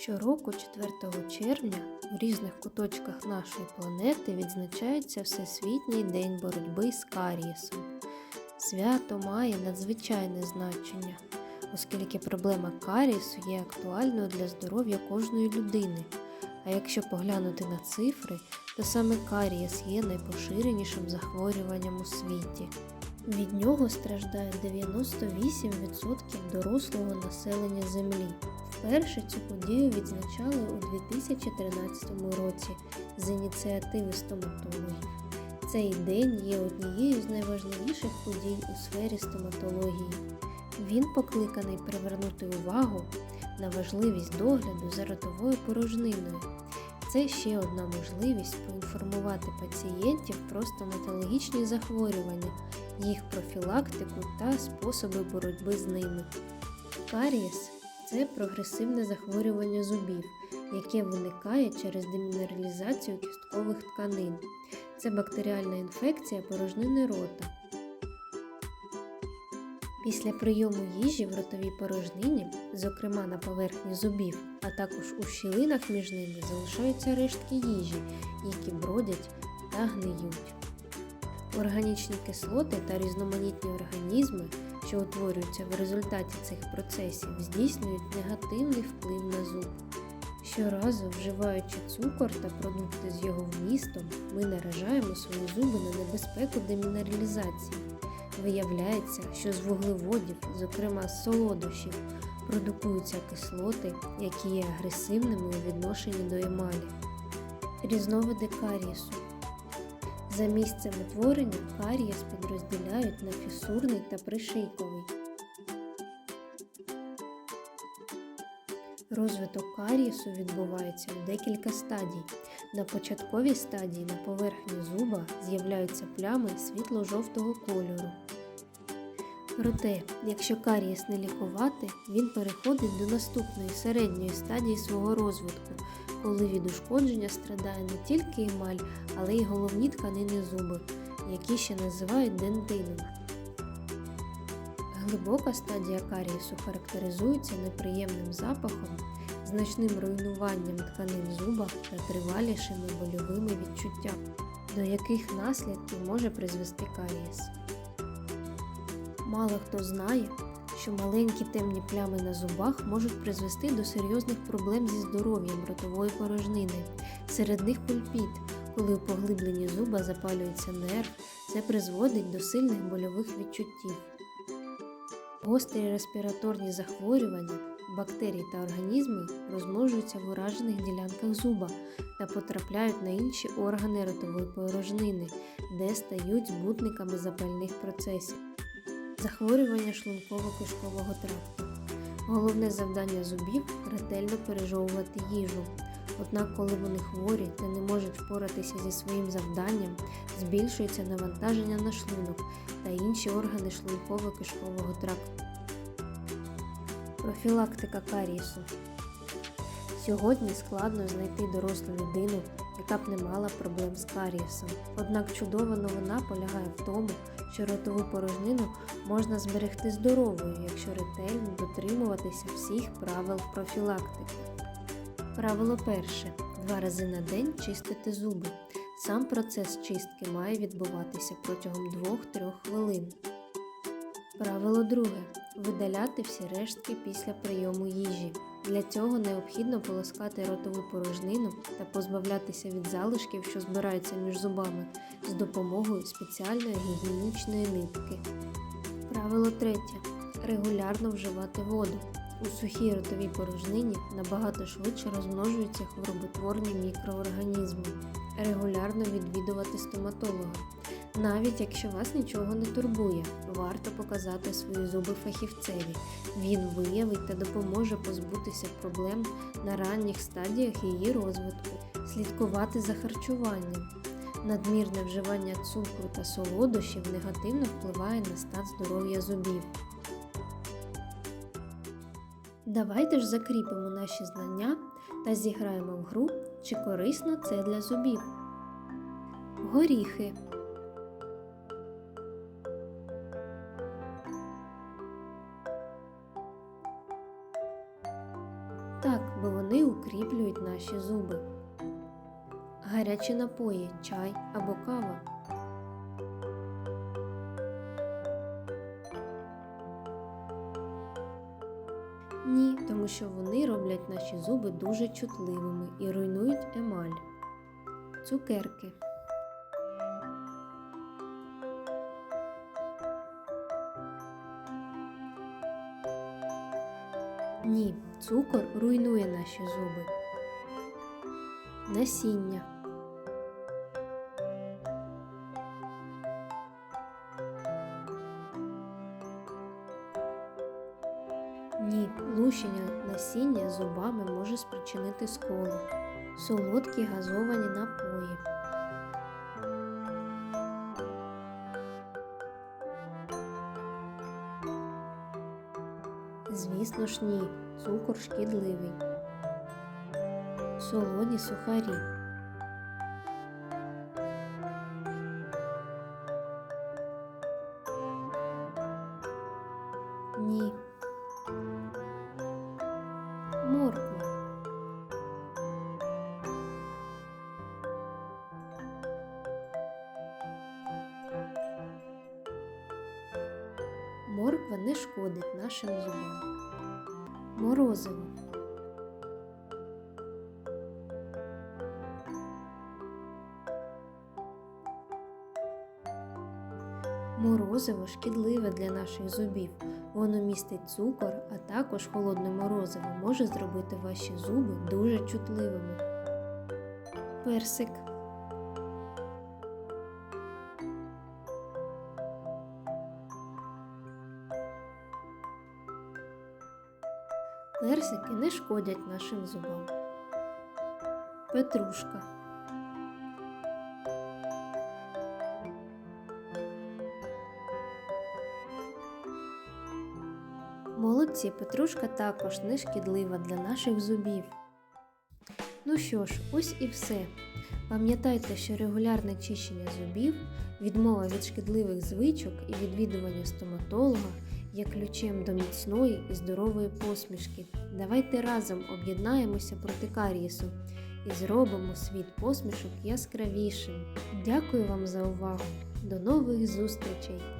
Щороку, 4 червня, у різних куточках нашої планети відзначається Всесвітній день боротьби з карієсом. Свято має надзвичайне значення, оскільки проблема карієсу є актуальною для здоров'я кожної людини. А якщо поглянути на цифри, то саме карієс є найпоширенішим захворюванням у світі. Від нього страждає 98% дорослого населення Землі. Вперше цю подію відзначали у 2013 році з ініціативи стоматологів. Цей день є однією з найважливіших подій у сфері стоматології. Він покликаний привернути увагу на важливість догляду за ротовою порожниною. Це ще одна можливість поінформувати пацієнтів про стоматологічні захворювання, їх профілактику та способи боротьби з ними. Карієс це прогресивне захворювання зубів, яке виникає через демінералізацію кісткових тканин. Це бактеріальна інфекція порожнини рота. Після прийому їжі в ротовій порожнині, зокрема на поверхні зубів, а також у щілинах між ними залишаються рештки їжі, які бродять та гниють. Органічні кислоти та різноманітні організми, що утворюються в результаті цих процесів, здійснюють негативний вплив на зуб. Щоразу, вживаючи цукор та продукти з його вмістом, ми наражаємо свої зуби на небезпеку демінералізації. Виявляється, що з вуглеводів, зокрема з солодощів, продукуються кислоти, які є агресивними у відношенні до емалі. Різновиди карієсу. За місцем утворення карієс підрозділяють на фісурний та пришийковий. Розвиток карієсу відбувається у декілька стадій. На початковій стадії на поверхні зуба з'являються плями світло-жовтого кольору. Проте, якщо карієс не лікувати, він переходить до наступної середньої стадії свого розвитку, коли від ушкодження страдає не тільки емаль, але й головні тканини зуби, які ще називають дентином. Глибока стадія карієсу характеризується неприємним запахом, значним руйнуванням тканин зуба та тривалішими больовими відчуттями, до яких наслідків може призвести карієс. Мало хто знає, що маленькі темні плями на зубах можуть призвести до серйозних проблем зі здоров'ям ротової порожнини. Серед них пульпіт, коли у поглибленні зуба запалюється нерв, це призводить до сильних больових відчуттів. Гострі респіраторні захворювання, бактерії та організми розмножуються в уражених ділянках зуба та потрапляють на інші органи ротової порожнини, де стають збутниками запальних процесів. Захворювання шлунково-кишкового тракту. Головне завдання зубів ретельно пережовувати їжу. Однак, коли вони хворі та не можуть впоратися зі своїм завданням, збільшується навантаження на шлунок та інші органи шлунково-кишкового тракту. Профілактика карієсу. Сьогодні складно знайти дорослу людину, яка б не мала проблем з карієсом. Однак чудова новина полягає в тому, що ротову порожнину можна зберегти здоровою, якщо ретельно дотримуватися всіх правил профілактики. Правило перше. Два рази на день чистити зуби. Сам процес чистки має відбуватися протягом 2-3 хвилин. Правило друге. Видаляти всі рештки після прийому їжі. Для цього необхідно полоскати ротову порожнину та позбавлятися від залишків, що збираються між зубами, з допомогою спеціальної гігієнічної нитки. Правило третє. Регулярно вживати воду. У сухій ротовій порожнині набагато швидше розмножуються хвороботворні мікроорганізми. Регулярно відвідувати стоматолога. Навіть якщо вас нічого не турбує, варто показати свої зуби фахівцеві. Він виявить та допоможе позбутися проблем на ранніх стадіях її розвитку, слідкувати за харчуванням. Надмірне вживання цукру та солодощів негативно впливає на стан здоров'я зубів. Давайте ж закріпимо наші знання та зіграємо в гру, чи корисно це для зубів. Горіхи. Укріплюють наші зуби. Гарячі напої, чай або кава. Ні, тому що вони роблять наші зуби дуже чутливими і руйнують емаль. Цукерки. Ні, цукор руйнує наші зуби. Насіння. Ні, лущення насіння зубами може спричинити сколу. Солодкі газовані напої. Звісно ж ні, цукор шкідливий. Солоні сухарі. Морква не шкодить нашим зубам. Морозиво. Морозиво шкідливе для наших зубів. Воно містить цукор, а також холодне морозиво може зробити ваші зуби дуже чутливими. Персик. Персики не шкодять нашим зубам. Петрушка. Молодці, петрушка також не шкідлива для наших зубів. Ну що ж, ось і все. Пам'ятайте, що регулярне чищення зубів, відмова від шкідливих звичок і відвідування стоматолога є ключем до міцної і здорової посмішки. Давайте разом об'єднаємося проти карієсу і зробимо світ посмішок яскравішим. Дякую вам за увагу! До нових зустрічей!